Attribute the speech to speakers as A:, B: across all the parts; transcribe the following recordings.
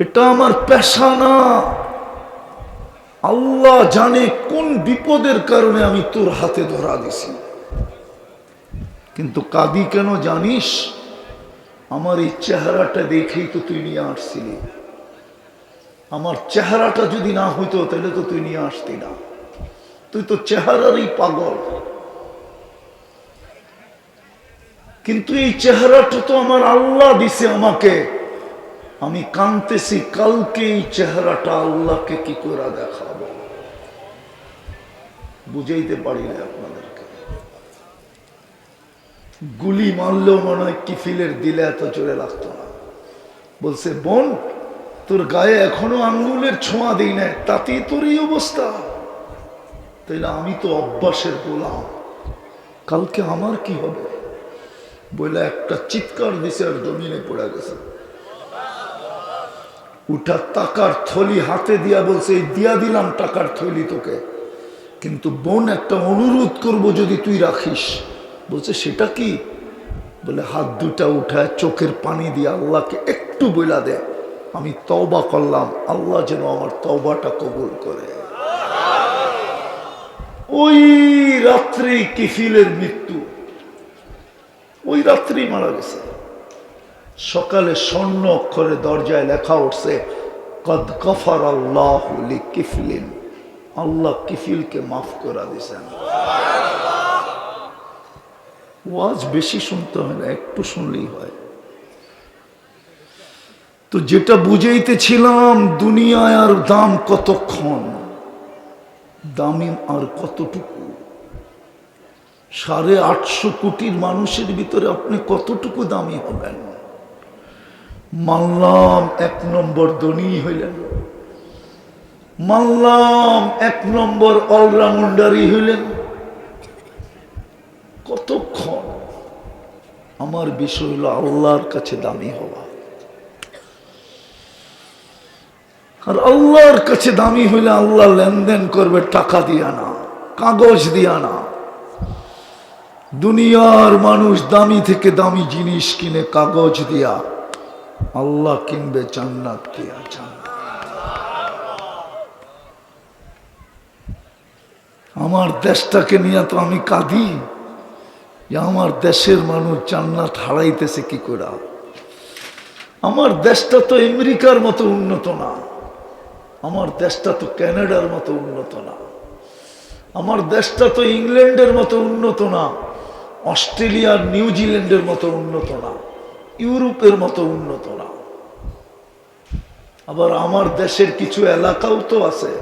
A: এটা আমার পেশা না। আল্লাহ জানে কোন বিপদের কারণে আমি তোর হাতে ধরা দিছি। কিন্তু কাদি কেন জানিস? আমার এই চেহারাটা দেখেই তো তুই নিয়ে আসছিলি। আমার চেহারাটা যদি না হইতো, তাহলে তো তুই নিয়ে আসতি না। তুই তো চেহারারই পাগল। কিন্তু এই চেহারাটা তো আমার আল্লাহ দিছে আমাকে। আমি কানতেছি কালকে এই চেহারাটা আল্লাহকে কি করে দেখাবো? বুঝাইতে পারি না আপনাদেরকে। গুলি মারলেও মনে হয় কিফিলের দিলে এত জোরে লাগতো না। বলছে, বোন, তোর গায়ে এখনও আঙ্গুলের ছোঁয়া দিই না তাতেই তোর এই অবস্থা। তাইলে আমি তো অভ্যাসের গোলাম। কালকে আমার কি হবে? বলে একটা চিৎকার দিছে আর জমিনে পড়ে গেছে। উঠা টাকার থলি হাতে দিয়া বলছে দিয়া দিলাম টাকার থলি তোকে। কিন্তু বোন একটা অনুরোধ করব যদি তুই রাখিস। বলছে, সেটা কি? বলে, হাত দুটা উঠায় চোখের পানি দিয়ে আল্লাহকে একটু বইলা দে। আমি তওবা করলাম, আল্লাহ যেন আমার তওবাটা কবুল করে। ওই রাত্রি কিফিলের মৃত্যু। ওই রাত্রি মারা গেছে। সকালে স্বর্ণ অক্ষরে দরজায় লেখা উঠছে, কদ কফার আল্লাহ কিফলিন আল্লাহ কিফিলকে মাফ করা দিছেন ওয়াজ বেশি শুনতে হয় না, একটু শুনলেই হয়। তো যেটা বুঝাইতেছিলাম, দুনিয়ায় আর দাম কতক্ষণ? দামি আর কতটুকু? সাড়ে আটশো কোটির মানুষের ভিতরে আপনি কতটুকু দামি হবেন? মানলাম এক নম্বর ধনী হইলেন। মানলাম এক নম্বর অলরাউন্ডারই হইলেন। কতক্ষণ? আমার বিষয় হলো আল্লাহর কাছে দামি হওয়া। আর আল্লাহর কাছে দামি হইলে আল্লাহ লেনদেন করবে টাকা দিয়া না, কাগজ দিয়া না। দুনিয়ার মানুষ দামি থেকে দামি জিনিস কিনে কাগজ দিয়া আল্লাহ কিনবে জান্নাত জান্নাত? আমার দেশটাকে নিয়ে তো আমি কাঁদি। আমার দেশের মানুষ জান্নাত হারাইতেছে কি করে? আমার দেশটা তো আমেরিকার মতো উন্নত না। আমার দেশটা তো ক্যানাডার মতো উন্নত না। আমার দেশটা তো ইংল্যান্ডের মতো উন্নত না। অস্ট্রেলিয়ার নিউজিল্যান্ডের মতো উন্নত না। ইউরোপের মতো উন্নত না। আবার আমার দেশের কিছু এলাকাও তো আছে।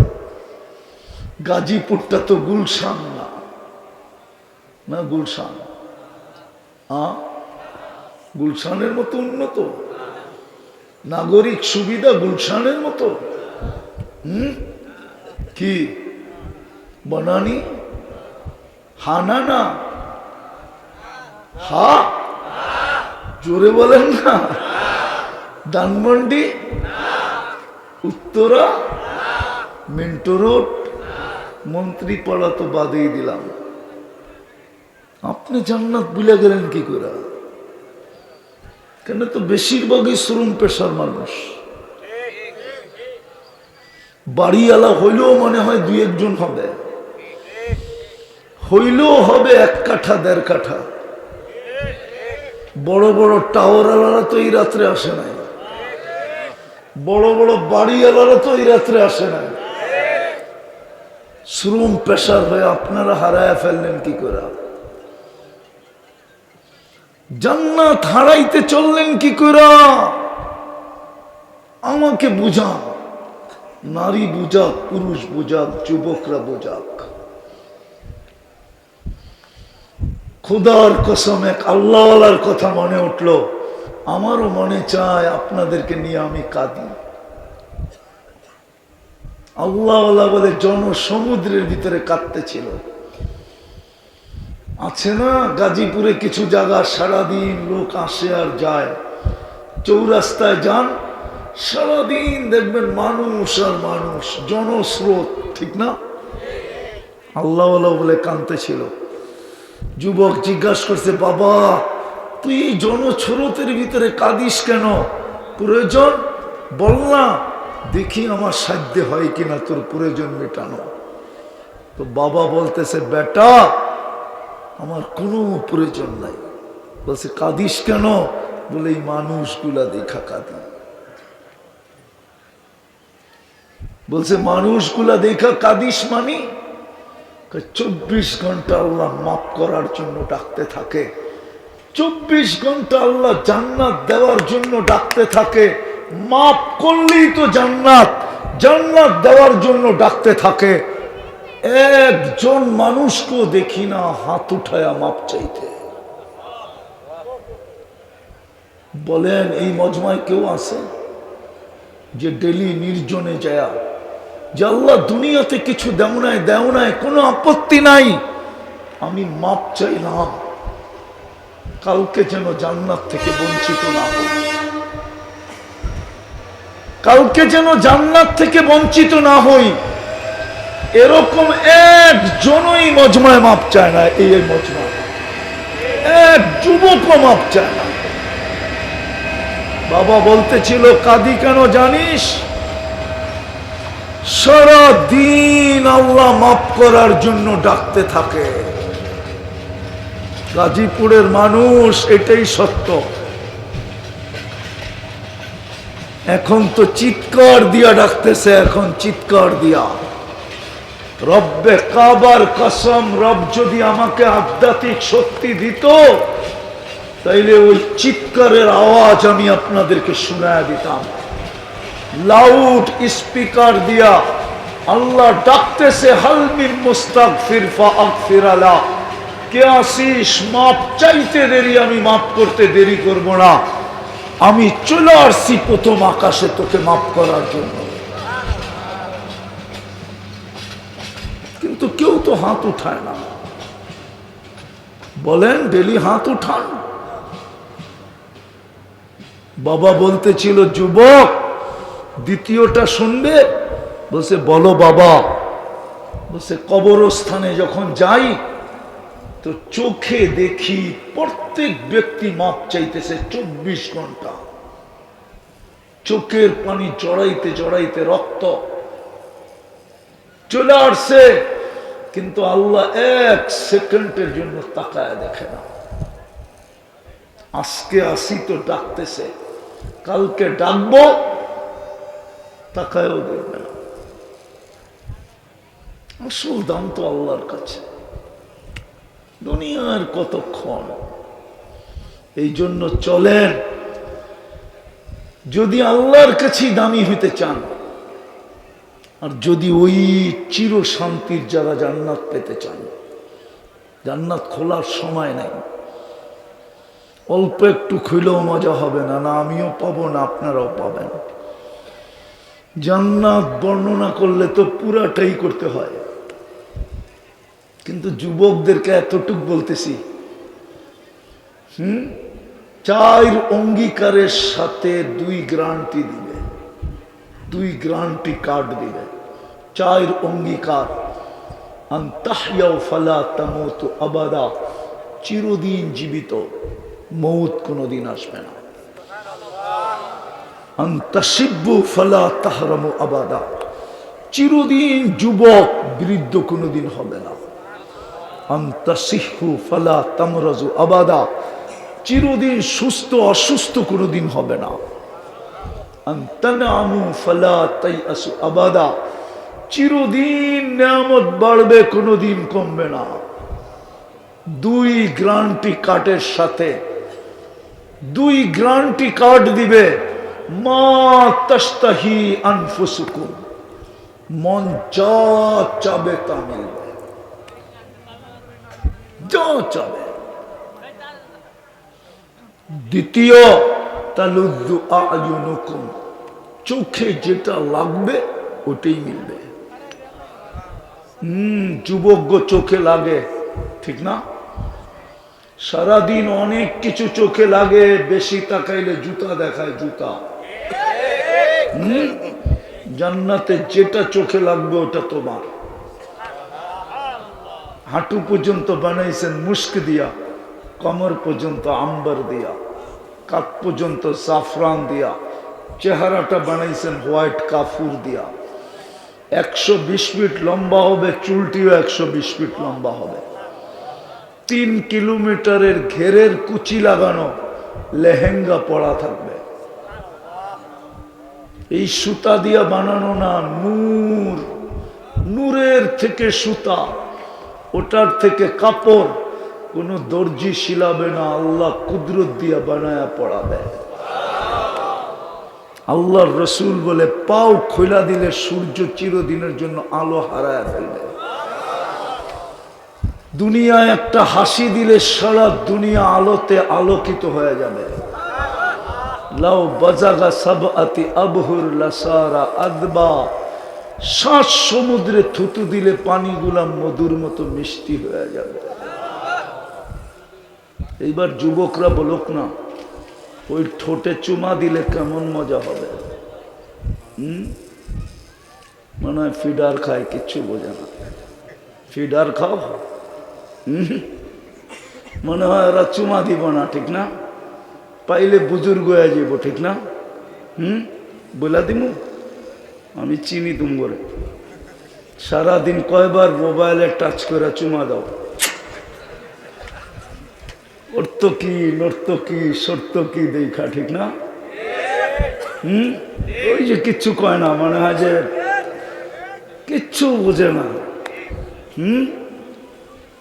A: গাজীপুরটা তো গুলশান না। না গুলশান? গুলশানের মতো উন্নত? নাগরিক সুবিধা গুলশানের মতো? হুম? কি? বনানি? হানা না হা? জোরে বলেন না। ধানমন্ডি, উত্তরা, মিন্টো রোড, মন্ত্রী পাড়া তো বাদেই দিলাম। আপনি জান্নাত ভুলে গেলেন কি করে? কেন তো বেশিরভাগই শ্রম পেশার মানুষ। বাড়িওয়ালা হইলেও মনে হয় দুই একজন হবে। হইলেও হবে এক কাঠা, দেড় কাঠা। বড় বড় টাওয়ারওয়ালারা তো এই রাত্রে আসে নাই। বড় বড় বাড়িওয়ালারা তো এই রাত্রে আসে নাই। শ্রম পেশার হয়ে আপনারা হারায় ফেললেন কি করে? জান্নাত হারাইতে চললেন কি করে? আমাকে বুঝান। নারী বুঝাক, পুরুষ বুঝাক, যুবকরা বুঝাক। খুদার কসম এক আল্লাহওয়ালার কথা মনে উঠল। আমারও মনে চায় আপনাদেরকে নিয়ে আমি কাঁদি। আল্লাহওয়ালা বলে জনসমুদ্রের ভিতরে কাঁদতেছিল আছে না গাজীপুরে কিছু জায়গা, সারাদিন লোক আসে আর যায়। চৌরাস্তায় যান, সারাদিন দেখবেন মানুষ আর মানুষ, জনস্রোত, ঠিক না? আল্লাহ বলে কানতে ছিল। যুবক জিজ্ঞাসা করছে, বাবা, তুই এই জনস্রোতের ভিতরে কাঁদিস কেন? প্রয়োজন? বল না। দেখি আমার সাধ্য হয় কিনা তোর প্রয়োজন মেটানো। তো বাবা বলতেছে, বেটা, আমার কোনো প্রয়োজন নাই। বলছে, কাঁদিস কেন? বলে, এই মানুষগুলা দেখা কাঁদি। বলছে, মানুষগুলা দেখা কাঁদিস মানি চব্বিশ ঘণ্টা আল্লাহ মাফ করার জন্য ডাকতে থাকে। চব্বিশ ঘণ্টা আল্লাহ জান্নাত দেওয়ার জন্য ডাকতে থাকে। মাফ করলেই তো জান্নাত জান্নাত দেওয়ার জন্য ডাকতে থাকে। একজন মানুষকেও দেখি না হাত উঠায়া মাপ চাইতে। বলেন, এই মজমায় কেউ আছে? যে ডেলি নির্জনে যায়। যে আল্লাহ দুনিয়াতে কিছু দেও নাই দেও নাই, কোনো আপত্তি নাই। আমি মাপ চাইলাম কালকে যেন জান্নাত থেকে বঞ্চিত না হই কালকে যেন জান্নাত থেকে বঞ্চিত না হই। এরকম একজনই মজমায় মাপ চায় না এই মজমায়। এক যুবকও মাপ চায় না। বাবা বলতেছিল, কাদি কেন জানিস? সারা দিন আল্লাহ মাফ করার জন্য ডাকতে থাকে। গাজীপুরের মানুষ এটাই সত্য। এখন তো চিৎকার দিয়া ডাকতেছে, এখন চিৎকার দিয়া। রব্বে কাবার কসম, রব যদি আমাকে আধ্যাত্মিক শক্তি দিত, তাইলে ওই চিৎকারের আওয়াজ আমি আপনাদেরকে শোনায় দিতাম। লাউড স্পিকার দিয়া আল্লাহ ডাকতেছে হালমিন মুস্তাক ফিরফা আকফিরালা কে আসিস মাপ চাইতে দেরি, আমি মাপ করতে দেরি করব না। আমি চলে আসছি প্রথম আকাশে তোকে মাপ করার জন্য। কিন্তু কেউ তো হাত উঠায় না। বলেন, ডেলি হাত উঠান। বাবা বলতেছিল, যুবক দ্বিতীয়টা শুনবে, বলছে, বলো বাবা। বলছে, কবরস্থানে যখন যাই, তো চোখে দেখি প্রত্যেক ব্যক্তি মাপ চাইতেছে চব্বিশ ঘণ্টা। চোখের পানি জড়াইতে জড়াইতে রক্ত চলে আসছে, কিন্তু আল্লাহ এক সেকেন্ডের জন্য তাকায় দেখে না। আজকে আসি তো ডাকতেছে, কালকে ডাকবো তাকায়ও দেখবে না। আসল দাম তো আল্লাহর কাছে। দুনিয়ার কতক্ষণ এই জন্য চলেন। যদি আল্লাহর কাছেই দামি হইতে চান, আর যদি ওই চির শান্তির যারা জান্নাত পেতে চান, জান্নাত খোলার সময় নাই। অল্প একটু খুলেও মজা হবে না না আমিও পাবো, না আপনারাও পাবেন। জান্নাত বর্ণনা করলে তো পুরাটাই করতে হয়। কিন্তু যুবকদেরকে এতটুক বলতেছি, হুম? চার অঙ্গীকারের সাথে দুই গ্রান্টি দিবে। দুই গ্রান্টি কার্ড দিবে। চার অঙ্গীকার আবাদা, চিরদিন জীবিত, মৌত কোনোদিন আসবে না। আবাদা। চিরদিন যুবক বৃদ্ধ কোনোদিন হবে না। আবাদা। চিরদিন সুস্থ অসুস্থ কোনোদিন হবে না। আবাদা। চিরদিন নিয়ামত বাড়বে কোনোদিন কমবে না। দুই গ্রান্টি কার্ডের সাথে, দুই গ্রান্টি কার্ড দিবে মন দ্বিতীয় চোখে যেটা লাগবে, ওটাই মিলবে। হম, যুবক চোখে লাগে, ঠিক না? সারাদিন অনেক কিছু চোখে লাগে, বেশি তাকাইলে জুতা দেখায় জুতা? জান্নাতে যেটা চোখে লাগবে ওটা তোমার। হাঁটু পর্যন্ত বানাইছেন মুস্ক দিয়া, কমর পর্যন্ত আম্বার দিয়া, কাত পর্যন্ত জাফরান দিয়া, চেহারাটা বানাইছেন হোয়াইট কাফুর দিয়া। একশো বিশ ফিট লম্বা হবে, চুলটিও একশো বিশ ফিট লম্বা হবে। তিন কিলোমিটারের ঘেরের কুচি লাগানো লেহেঙ্গা পড়া থাকবে। এই সুতা দিয়া বানানো না, নূর। নূরের থেকে সুতা, ওটার থেকে কাপড়। কোনো দর্জি শিলাবে না, আল্লাহ কুদরত দিয়া বানায়া পড়াবে। আল্লাহর রসুল বলে, পাও খোলা দিলে সূর্য চিরদিনের জন্য আলো হারায় ফেলবে। দুনিয়ায় একটা হাসি দিলে সারা দুনিয়া আলোতে আলোকিত হয়ে যাবে। লাউ বাজাগা সব আতি আবহুর লাসারা আদবা। শ্বাস সমুদ্রে থুতু দিলে পানিগুলা মধুর মতো মিষ্টি হয়ে যাবে। এইবার যুবকরা বলুক না, ওই ঠোঁটে চুমা দিলে কেমন মজা হবে? হুম? মনে হয় ফিডার খায়, কিচ্ছু বোঝে না। ফিডার খাও। হুম? মনে হয় ওরা চুমা দিব না, ঠিক না? পাইলে বুজুর্গ হয়ে যাব ঠিক না? হুম? বলা দিমু? আমি চিনি তুম করে সারাদিন কয়বার মোবাইলে টাচ করে চুমা দাও। অর্থ কি নর্ত কি সত্য কি দেখা, ঠিক না? হুম? ওই যে কিচ্ছু কয় না, মনে হয় যে কিচ্ছু বোঝে না। হুম?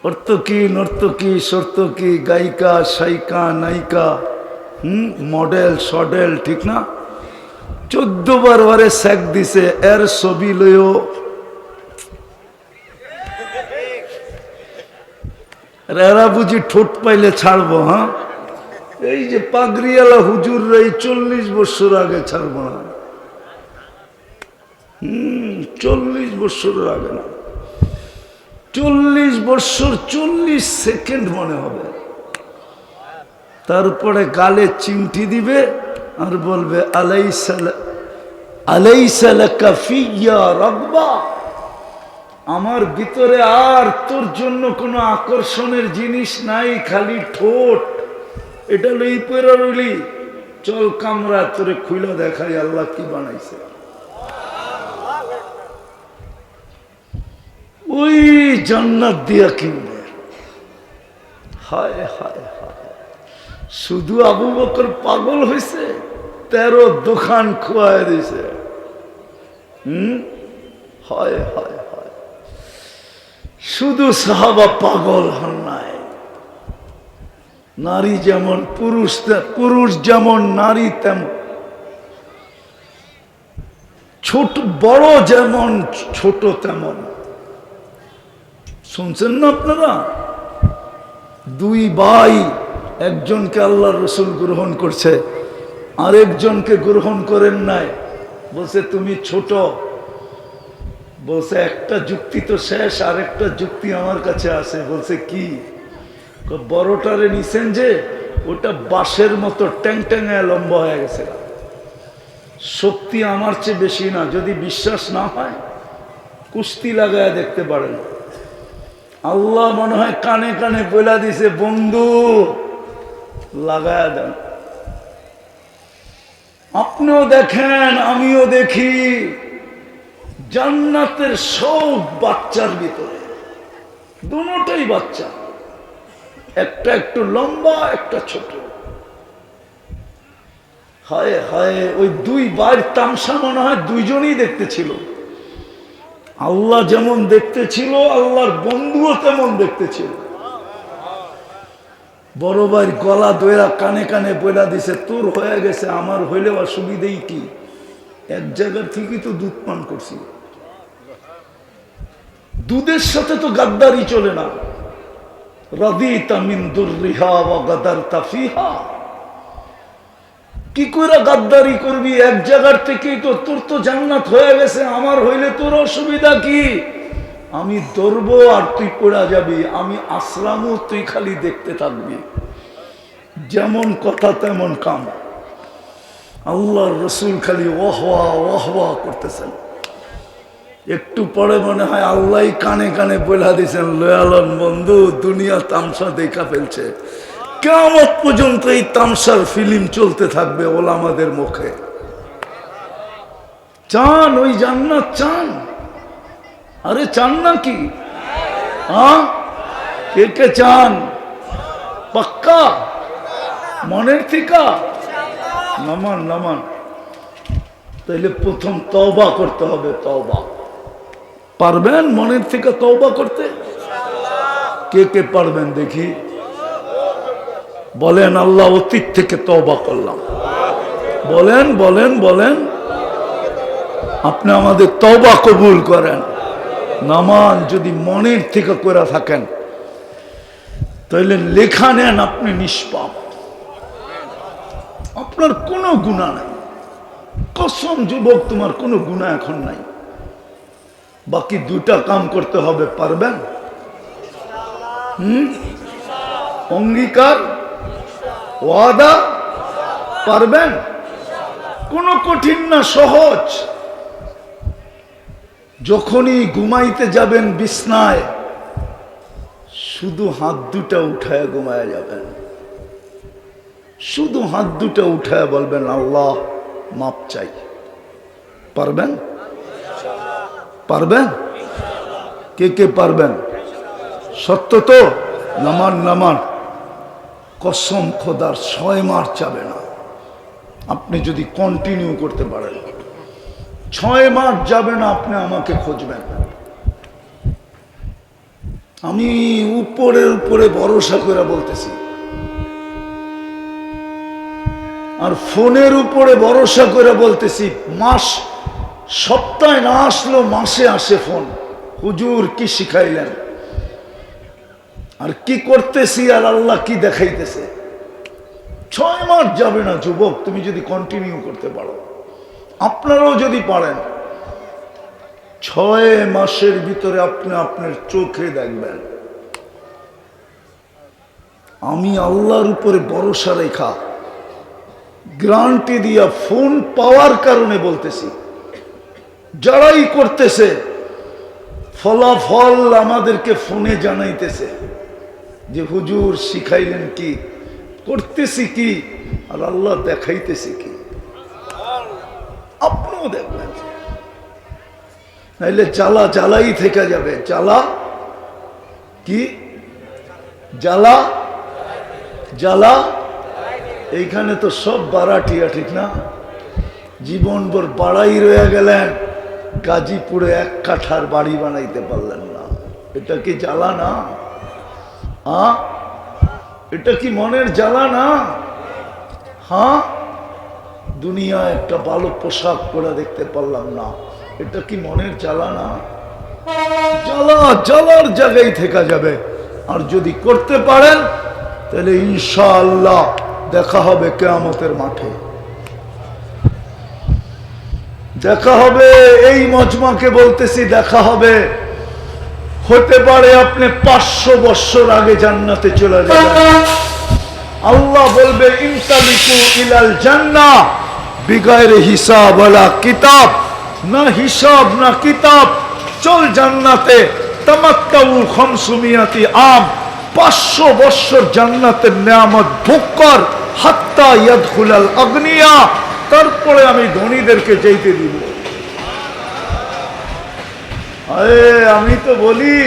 A: অর্থ কি নর্ত কি সত্য কি, গায়িকা, সাইকা, নায়িকা মডেল সডেল, ঠিক না? চোদ্দ বার ওরে স্যাক দিছে, এর ছবি লইও। এরা বুঝি ঠোঁট পাইলে ছাড়বো হ্যাঁ? এই যে পাগড়িওয়ালা হুজুর এই চল্লিশ বছর আগে ছাড়বো না। হম, চল্লিশ বছরের আগে না। চল্লিশ বছর, চল্লিশ সেকেন্ড মনে হবে। তারপরে গালে চিমটি দিবে আর বলবে আলাই আলাই রব্বা। আমার ভিতরে আর তোর জন্য কোনো আকর্ষণের জিনিস নাই, খালি ঠোঁট। এটা লই পেরা রইলি চল কামরা তোরে খুইলা দেখাই, আল্লাহ কি বানাইছে। ওই জান্নাত দিয়া কিনবে। হায় হায়। শুধু আবু বকর পাগল হয়েছে তেরো দোকান খোয়াই দিছে। হুম? হয় হয় হয়। শুধু সাহাবা পাগল হন নাই। নারী যেমন পুরুষ পুরুষ যেমন নারী তেমন। ছোট, বড় যেমন, ছোট তেমন। শুনছেন না আপনারা? দুই ভাই একজনকে আল্লাহ রসুল গ্রহণ করছে, আরেকজনকে গ্রহণ করেন নাই। বলছে, তুমি ছোট। বলছে, একটা যুক্তি তো শেষ আর একটা যুক্তি আমার কাছে আছে। বলছে, কি? বড়টারে নিছেন যে, ওটা বাঁশের মতো ট্যাং ট্যাঙায় লম্বা হয়ে গেছে। শক্তি আমার চেয়ে বেশি না, যদি বিশ্বাস না হয়, কুস্তি লাগায় দেখতে পারেন। আল্লাহ মনে হয় কানে কানে বইলা দিছে, বন্ধু লাগায় দেন। আপনিও দেখেন, আমিও দেখি জান্নাতের সব বাচ্চার ভিতরে। দুটোই বাচ্চা। একটা একটু লম্বা, একটা ছোট। হায় হায়, ওই দুই বাইর তামসা মনে হয় দুইজনই দেখতে ছিল আল্লাহ যেমন দেখতে ছিল আল্লাহর বন্ধুও তেমন দেখতে ছিল বড় ভাইয়ের গলা দোয়া কানে কানে বইলা দিছে, তোর হয়ে গেছে, আমার হইলে অসুবিধেই কি? এক জায়গার থেকেই তো দুধ পান করছি। দুধের সাথে তো গাদ্দারি চলে না। কি করে গাদ্দারি করবি? এক জায়গার থেকেই তো তোর তো জান্নাত হয়ে গেছে, আমার হইলে তোর অসুবিধা কি? আমি ধরবো আর তুই পড়া যাবি, আমি আসলামও তুই খালি দেখতে থাকবি। যেমন কথা তেমন কাম। আল্লাহর রসুল খালি ওয়াহওয়া ওয়াহওয়া করতেছেন। একটু পরে মনে হয় আল্লাহ কানে কানে বলা দিয়েছেন লয়ালন বন্ধু, দুনিয়া তামসা দেখা ফেলছে। কেমন পর্যন্ত এই তামসার ফিল্ম চলতে থাকবে ওলামাদের মুখে। চান, ওই জান্নাত চান। আরে চান না কি হ্যাঁ? কে কে চান। পাক্কা? মনের থিকা? নামান নামান। তাইলে প্রথম তওবা করতে হবে, তওবা। পারবেন মনের থেকে তওবা করতে? কে কে পারবেন দেখি? বলেন, আল্লাহ অতীত থেকে তওবা করলাম। বলেন বলেন বলেন। আপনি আমাদের তওবা কবুল করেন। নামান যদি মনের থেকে করে থাকেন তাহলে লেখা নেন আপনি নিষ্পাপ। আপনার কোনো গুণা নাই। কসম যুবক, তোমার কোনো গুণা এখন নাই। বাকি দুটা কাম করতে হবে, পারবেন? হুম? অঙ্গীকার, ওয়াদা, পারবেন? কোনো কঠিন না, সহজ। যখনই ঘুমাইতে যাবেন বিছনায়, শুধু হাত দুটা উঠায় ঘুমায় যাবেন। শুধু হাত দুটা উঠায় বলবেন, আল্লাহ মাপ চাই। পারবেন? পারবেন? কে কে পারবেন? সত্য তো? নামান নামান। কসম খোদার, ছয় মার চাবে না। আপনি যদি কন্টিনিউ করতে পারেন। ছয় মাস যাবে না, আপনি আমাকে খুঁজবেন। আমি উপরের উপরে ভরসা করে বলতেছি। আর ফোনের উপরে ভরসা করে বলতেছি, মাস, সপ্তাহে না আসলো, মাসে আসে ফোন। হুজুর কি শিখাইলেন? আর কি করতেছি আর আল্লাহ কি দেখাইতেছে? ছয় মাস যাবে না, যুবক, তুমি যদি কন্টিনিউ করতে পারো। আপনারাও যদি পারেন, ছয় মাসের ভিতরে আপনি আপনার চোখে দেখবেন। আমি আল্লাহর উপরে ভরসা রেখা, গ্রান্টি দিয়া ফোন পাওয়ার কারণে বলতেছি। যারাই করতেছে, ফলাফল আমাদেরকে ফোনে জানাইতেছে যে, হুজুর, শিখাইলেন কি? করতেছি কি? আর আল্লাহ দেখাইতেছি কি? আপনিও দেখবেন নাইলে জ্বালা জ্বালাই থেকে যাবে। চালা কি? জ্বালা? জ্বালা? এইখানে তো সব বারাটিয়া, ঠিক না? জীবনভর বাড়াই রয়ে গেলেন, গাজীপুরে এক কাঠার বাড়ি বানাইতে পারলেন না। এটা কি জ্বালা না? আ? এটা কি মনের জ্বালা না? হ্যাঁ? দুনিয়া একটা ভালো পোশাক পরে দেখতে পারলাম না। এটা কি মনের জ্বালা না? জ্বালা, জ্বালার জায়গায় থেকে যাবে। আর যদি করতে পারেন, তাহলে ইনশাআল্লাহ দেখা হবে কেয়ামতের মাঠে। দেখা হবে, এই মজমাকে বলতেছি দেখা হবে। হতে পারে আপনি পাঁচশো বৎসর আগে জান্নাতে চলে যাবেন। আল্লাহ বলবে ইনতালিকু ইলাল জান্না বিগায়ের হিসাব ওয়ালা কিতাব, না হিসাব, না কিতাব। চল জান্নাতে খমসুমিয়াতি আম। পাঁচশো বৎসর জান্নাতের নিয়ামত ভোগ কর, হাত্তা ইয়াদখুলাল আগ্নিয়া। তারপরে আমি ধনীদেরকে যেতে দিব। আমি তো বলি,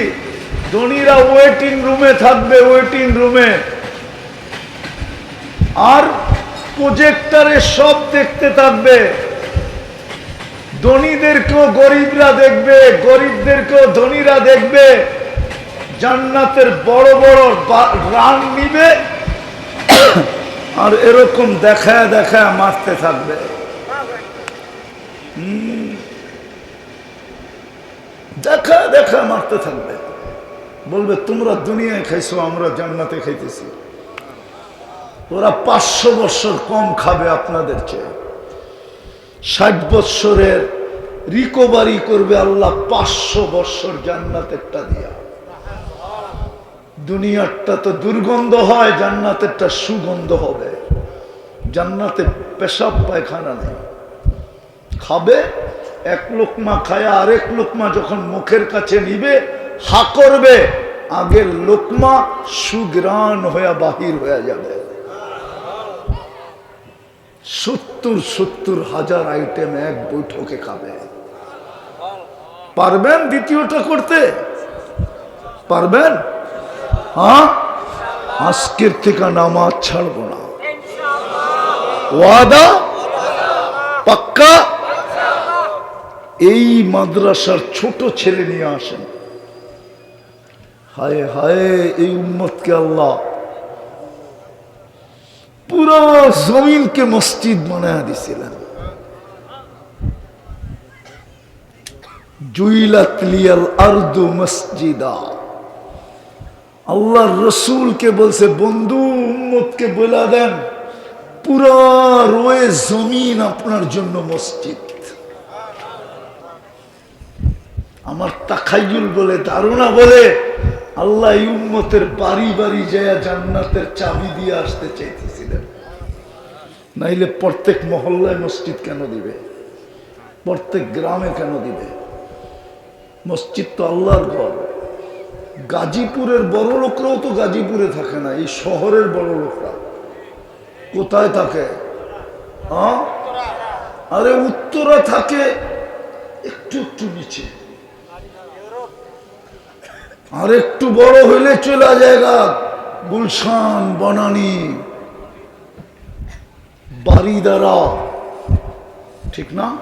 A: ধনীরা ওয়েটিং রুমে থাকবে ওয়েটিং রুমে আর প্রজেক্টারে সব দেখতে থাকবে। ধনীদেরকেও গরিবরা দেখবে, গরিবদেরকেও ধনীরা দেখবে। জান্নাতের বড় বড় রান নিবে আর এরকম দেখায় দেখায় মারতে থাকবে। দেখা দেখা মারতে থাকবে। বলবে, তোমরা দুনিয়ায় খাইছো, আমরা জান্নাতে খাইতেছি। ওরা পাঁচশো বৎসর কম খাবে আপনাদের চেয়ে। ষাট বৎসরের রিকভারি করবে আল্লাহ পাঁচশো বৎসর জান্নাতেরটা দিয়া। দুনিয়ারটা তো দুর্গন্ধ হয়, জান্নাতেরটা সুগন্ধ হবে। জান্নাতে পেশাব পায়খানা নেই। খাবে, এক লোকমা খায়া, আরেক লোকমা যখন মুখের কাছে নিবে, হা করবে, আগের লোকমা সুগ্রাণ হয়ে বাহির হয়ে যাবে। সত্তর সত্তর হাজার আইটেম এক বৈঠকে খাবে। পারবেন দ্বিতীয়টা করতে? পারবেন? হ্যাঁ? আজকের থেকে নামাজ ছাড়বো না। ওয়াদা? পাক্কা? এই মাদ্রাসার ছোট ছেলে নিয়ে আসেন। হায় হায়, এই উম্মতকে আল্লাহ পুরো জমিনকে মসজিদ লিয়াল আরদু মসজিদা। আল্লাহর রসুলকে বলছে, বন্ধু, উম্মতকে বলে দেন। পুরা রয়ে জমিন আপনার জন্য মসজিদ। আমার তাখাইল বলে, ধারণা বলে, আল্লাহ এই উম্মতের বাড়ি বাড়ি যায় জান্নাতের চাবি দিয়ে আসতে চাইতেছিলেন। নাইলে প্রত্যেক মহল্লায় মসজিদ কেন দিবে? প্রত্যেক গ্রামে কেন দিবে? মসজিদ তো আল্লাহর ঘর। গাজীপুরের বড় লোকরাও তো গাজীপুরে থাকে না, এই শহরের বড় লোকরা। কোথায় থাকে? আরে উত্তরা থাকে, একটু একটু নিচে। আর একটু বড় হইলে চলে জায়গা গুলশান, বনানি। বাড়িদারা ঠিক না?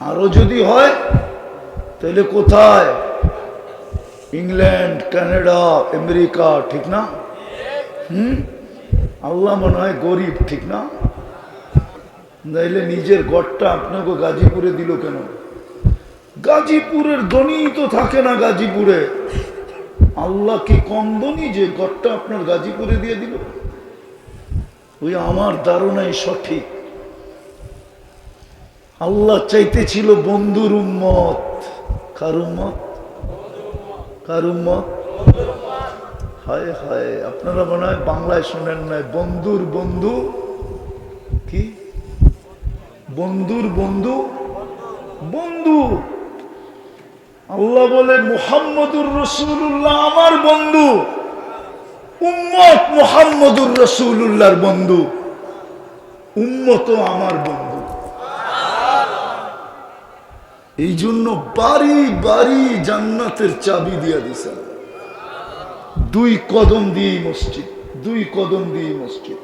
A: আরও যদি হয়, তাহলে কোথায়? ইংল্যান্ড, কানাডা, আমেরিকা, ঠিক না? হুম? আল্লাহ মনে হয় গরিব, ঠিক না? নাইলে নিজের গড়টা আপনাকে গাজীপুরে দিল কেন? গাজীপুরের ধনী তো থাকে না গাজীপুরে। আল্লাহ কি কম যে গড়টা আপনার গাজীপুরে দিয়ে দিল? ওই আমার ধারণাই সঠিক। আল্লাহ চাইতেছিল বন্ধুর উম্মত? কার উম্মত? হায় হায়, আপনারা মনে হয় বাংলায় শোনেন নাই, বন্ধুর বন্ধু। কি? বন্ধুর বন্ধু? বন্ধু। আল্লাহ বলে, মুহাম্মদুর রসুল্লাহ আমার বন্ধু। উম্মত মুহাম্মদুর রসুল্লাহর বন্ধু। উম্মত আমার বন্ধু। এই জন্য বাড়ি বাড়ি জান্নাতের চাবি দিয়া দিছেন। দুই কদম দিয়ে মসজিদ, দুই কদম দিয়ে মসজিদ।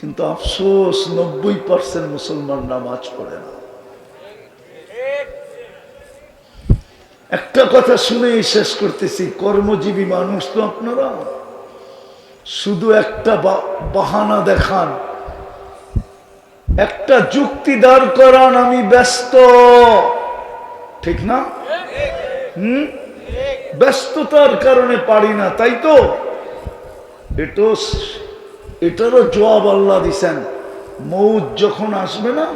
A: কিন্তু আফসোস, নব্বই পার্সেন্ট মুসলমান নামাজ পড়ে না। একটা কথা শুনেই শেষ করতেছি, কর্মজীবী মানুষ তো আপনারা? শুধু একটা বাহানা দেখান। একটা যুক্তি দাঁড় করান, আমি ব্যস্ত। ঠিক না? হুম? ব্যস্ততার কারণে পারি না, তাই তো? এটো এটারও জবাব আল্লাহ দিছেন। মৌত যখন আসবে না,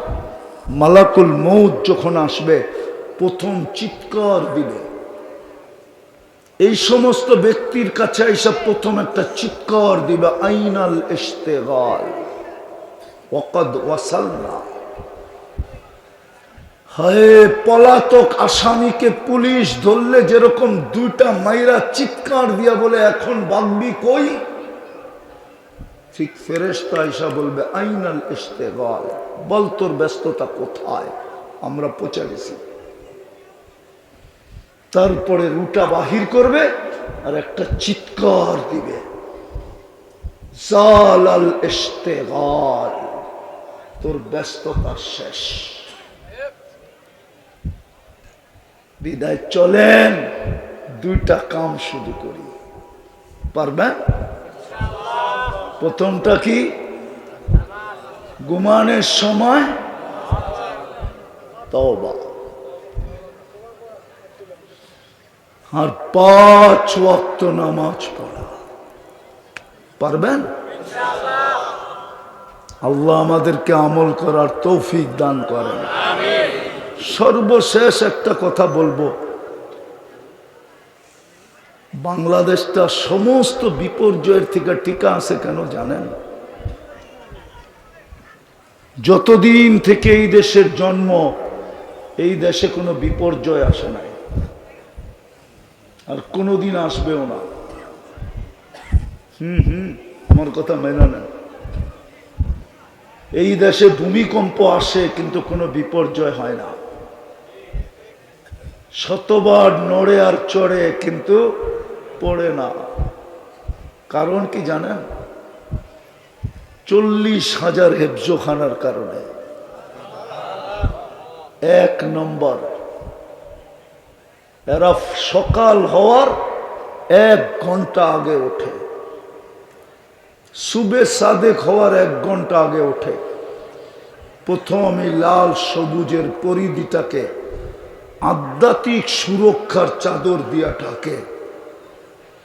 A: মালাকুল মৌত যখন আসবে প্রথম চিৎকার দিবে এই সমস্ত ব্যক্তির কাছে এইসব প্রথম একটা চিৎকার দিবে, আইনাল ইস্তেগাল ওয়াকাদ ওয়াসাল্লা। হায় পলাতক আসামিকে পুলিশ ধরলে যেরকম দুইটা মাইরা চিৎকার দিয়া বলে, এখন বাগবি কই? ঠিক ফেরেস্তা ইসা বলবে, আইনাল ইস্তেগাল বল তোর ব্যস্ততা কোথায়? আমরা পচে গেছি। তারপরে রুটা বাহির করবে আর একটা চিৎকার দিবে। তোর ব্যস্ততা শেষ। বিদায় চলেন, দুইটা কাম শুধু করি। পারবেন প্রথমটা কি? ঘুমানের সময় তওবা। আর পাঁচ ওয়াক্ত নামাজ পড়া। পারবেন? আল্লাহ আমাদেরকে আমল করার তৌফিক দান করেন। সর্বশেষ একটা কথা বলব। বাংলাদেশটা সমস্ত বিপর্যয়ের থেকে টিকা আছে কেন জানেন? যতদিন থেকে এই দেশের জন্ম, এই দেশে কোনো বিপর্যয় আসে নাই। আর কোনোদিন আসবেও না। হুম হুম, আমার কথা মেনে নেন। এই দেশে ভূমিকম্প আসে কিন্তু কোনো বিপর্যয় হয় না। শতবার নড়ে আর চড়ে কিন্তু পড়ে না। কারণ কি জানেন? চল্লিশ হাজার হেফজোখানার কারণে। এক নম্বর। এরা সকাল হওয়ার এক ঘণ্টা আগে ওঠে। সুবে সাদেক হওয়ার এক ঘণ্টা আগে ওঠে। প্রথম এই লাল সবুজের পরিধিটাকে, আধ্যাত্মিক সুরক্ষার চাদর দিয়া ঢাকে।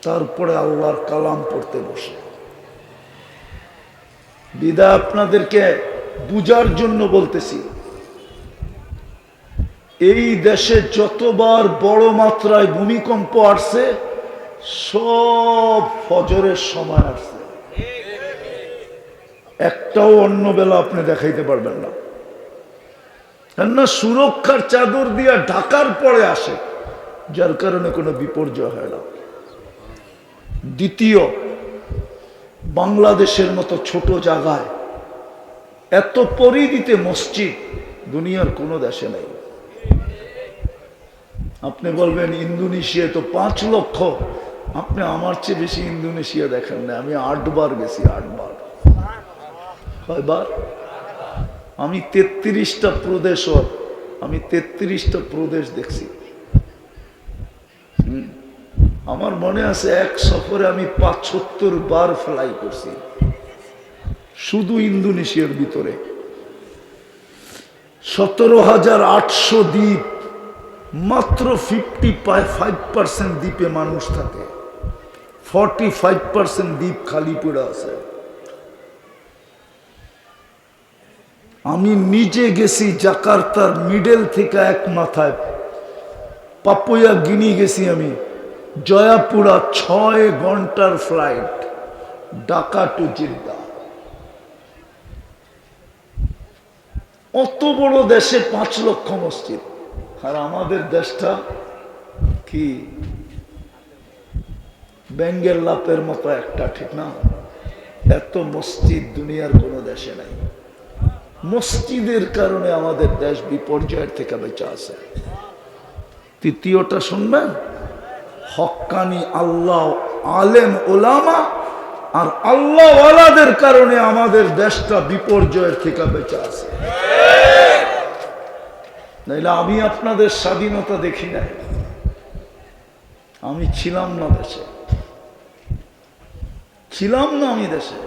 A: তারপরে আল্লাহর কালাম পড়তে বসে। বিদা আপনাদেরকে বুজার জন্য বলতেছি। এই দেশে যতবার বড় মাত্রায় ভূমিকম্প আসছে, সব ফজরের সময় আসছে। একটাও অন্য বেলা আপনি দেখাইতে পারবেন না। কেননা সুরক্ষার চাদর দিয়া ঢাকার পরে আসে, যার কারণে কোনো বিপর্যয় হয় না। দ্বিতীয়, বাংলাদেশের মতো ছোট জায়গায় এত পরিধিতে মসজিদ দুনিয়ার কোনো দেশে নেই। আপনি বলবেন ইন্দোনেশিয়া তো পাঁচ লক্ষ। আপনি আমার চেয়ে বেশি ইন্দোনেশিয়া দেখেন না, আমি আটবার গেছি আটবার কয়বার আমি তেত্রিশটা প্রদেশ আমি তেত্রিশটা প্রদেশ দেখছি। আমার মনে আছে এক সফরে আমি পাঁচসত্তর বার ফ্লাই করছি। শুধু ইন্দোনেশিয়ার ভিতরে। সতেরো হাজার আটশো দ্বীপ মাত্র ফিফটি ফাইভ পার্সেন্ট দ্বীপে মানুষ থাকে। ফর্টি ফাইভ পার্সেন্ট দ্বীপ খালি পড়ে আছে। আমি নিজে গেছি জাকার্তার মিডল থেকে এক মাথায়। পাপুয়া গিনি গেছি আমি। জয়াপুরা ছয় ঘণ্টার ফ্লাইট ঢাকা টু জিদ্দা। অত বড় দেশে পাঁচ লক্ষ মসজিদ। আর আমাদের দেশটা কি? ব্যাঙ্গের লাপের মতো একটা, ঠিক না? এত মসজিদ দুনিয়ার কোনো দেশে নাই। মসজিদের কারণে আমাদের দেশ বিপর্যয়ের থেকে বেঁচে আছে। তৃতীয়টা শুনবেন হক্কানি আল্লাহ আলেম ওলামা আর আল্লাহওয়ালাদের কারণে আমাদের দেশটা বিপর্যয়ের থেকে বেঁচে আছে। নাইলে আমি আপনাদের স্বাধীনতা দেখি নাই। আমি ছিলাম না দেশে। ছিলাম না আমি দেশে।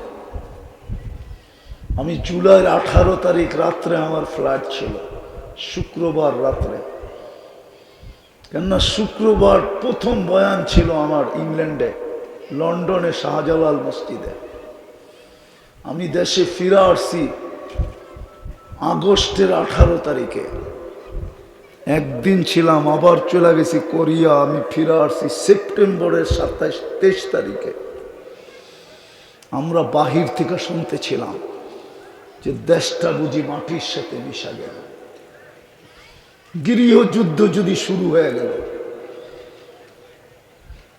A: আমি জুলাইয়ের আঠারো তারিখ রাত্রে আমার ফ্লাইট ছিল, শুক্রবার রাত্রে। কেননা শুক্রবার প্রথম বয়ান ছিল আমার ইংল্যান্ডে, লন্ডনে শাহজালাল মসজিদে। আমি দেশে ফিরে আসছি আগস্টের আঠারো তারিখে। একদিন ছিলাম, আবার চলে গেছি কোরিয়া, আমি ফিরে আসছি সেপ্টেম্বরের সাতাইশ, তেইশ তারিখে। আমরা বাহির থেকে শুনতেছিলাম যে দেশটা বুঝি মাটির সাথে মিশা গেল। গৃহযুদ্ধ যদি শুরু হয়ে গেল।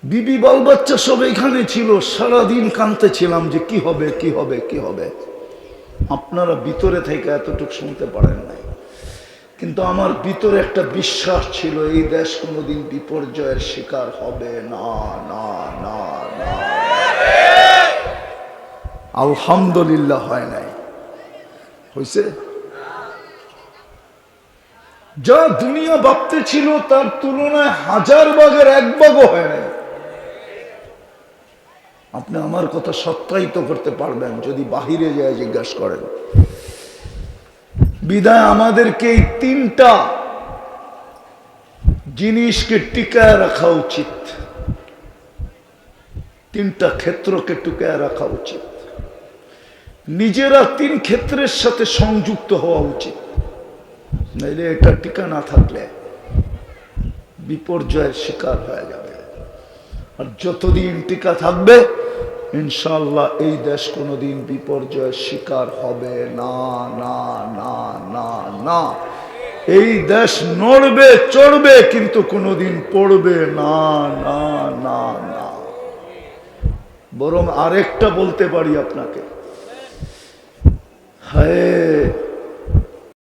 A: বিবি বাল বাচ্চা সব এখানে ছিল, সারাদিন কানতেছিলাম যে কি হবে কি হবে কি হবে। আপনারা ভিতরে থেকে এতটুকু শুনতে পারেন নাই। কিন্তু আমার ভিতরে একটা বিশ্বাস ছিল, এই দেশ কোনোদিন বিপর্যয়ের শিকার হবে। না না না না। আলহামদুলিল্লাহ হয় নাই। হয়েছে যা দুনিয়া ভাবতে ছিল, তার তুলনায় হাজার ভাগের এক ভাগও হয় নাই। আপনি আমার কথা সত্যায়িত করতে পারবেন, যদি বাহিরে যায় জিজ্ঞাসা করেন। বিদায় আমাদেরকে এই তিনটা জিনিসকে টিকায় রাখা উচিত। তিনটা ক্ষেত্রকে টিকায় রাখা উচিত। নিজেরা তিন ক্ষেত্রের সাথে সংযুক্ত হওয়া উচিত। নাইলে এটা টিকা না থাকলে বিপর্যয়ের শিকার হয়ে যাবে। আর যতদিন টিকা থাকবে ইনশাল্লাহ এই দেশ কোনোদিন বিপর্যয়ের শিকার হবে না না না না না। এই দেশ নড়বে, চড়বে, কিন্তু কোনো দিন পড়বে না না না না। বরং আরেকটা বলতে পারি আপনাকে। হায়